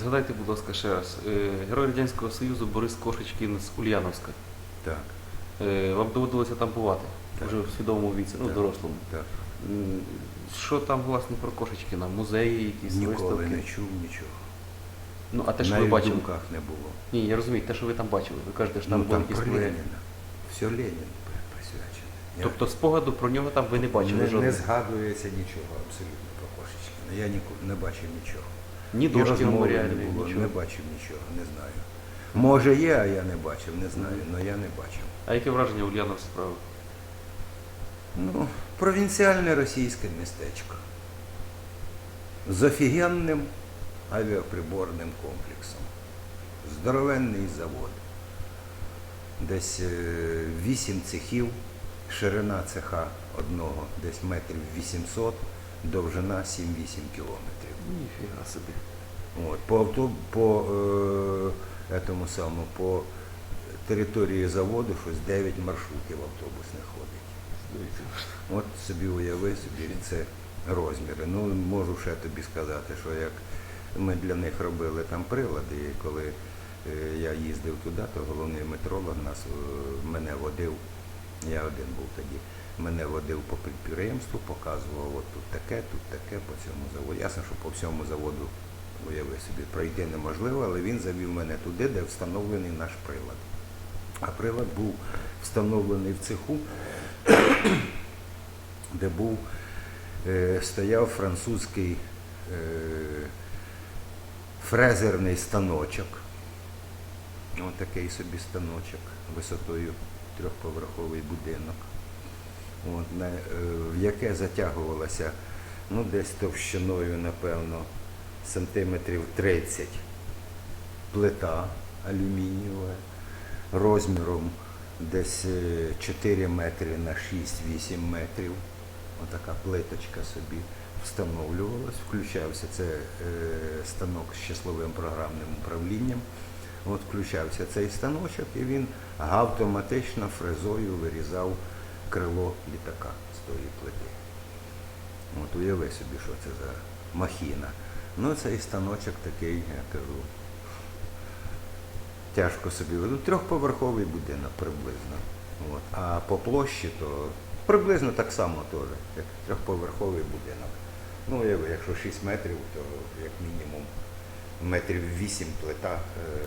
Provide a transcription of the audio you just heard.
згадайте, будь ласка, ще раз. Е, Герой Радянського Союзу Борис Кошечкін з Ульяновська. Так, Е, Вам доводилося там бувати Так. вже в свідомому віці, ну, Так. дорослому. так. Що там, власне, про Кошечкіна? Музеї, якісь Ніколи виставки? не чув нічого. Ну, а те, що ви Навіть в бачили? думках не було. Ні, я розумію, те, що ви там бачили. Ви кажете, що там ну, були якісь про Леніна. Все Ленін присвячене. Я Тобто спогаду про нього там ви не бачили не, не згадується нічого абсолютно про Кошечкіна. Я ніко- не бачив нічого. Ні І дошки розмови меморіальної, не було, нічого. не бачив нічого, не знаю. Може є, а я не бачив, не знаю, але я не бачив. А яке враження Ульянов справив? Ну, провінціальне російське містечко. З офігенним авіаприборним комплексом. Здоровенний завод. Десь е, 8 цехів, ширина цеха одного десь метрів 800, довжина 7-8 кілометрів. Ніфіга собі. От, по авто, по е, этому самому, по території заводу щось 9 маршрутів автобусних ходить. От собі уяви собі це розміри. Ну, можу ще тобі сказати, що як ми для них робили там прилади, і коли е, я їздив туди, то головний метролог нас е, мене водив, я один був тоді, мене водив по підприємству, показував, от тут таке, тут таке, по цьому заводу. Ясно, що по всьому заводу, уяви собі, пройти неможливо, але він завів мене туди, де встановлений наш прилад. А прилад був встановлений в цеху, де був, е, стояв французький е, фрезерний станочок. Ось такий собі станочок висотою трьохповерховий будинок, От, на, е, в яке затягувалося ну, десь товщиною, напевно, сантиметрів 30 плита алюмінієва розміром десь е, 4 метри на 6-8 метрів. Отака плиточка собі встановлювалась, включався це е, станок з числовим програмним управлінням. От включався цей станочок і він автоматично фрезою вирізав крило літака з тої плити. От уяви собі, що це за махіна. Ну, цей станочок такий, я кажу, тяжко собі веду. Трьохповерховий будинок приблизно. От. А по площі то приблизно так само теж, як трьохповерховий будинок. Ну, уяви, якщо 6 метрів, то як мінімум метрів 8 плита е,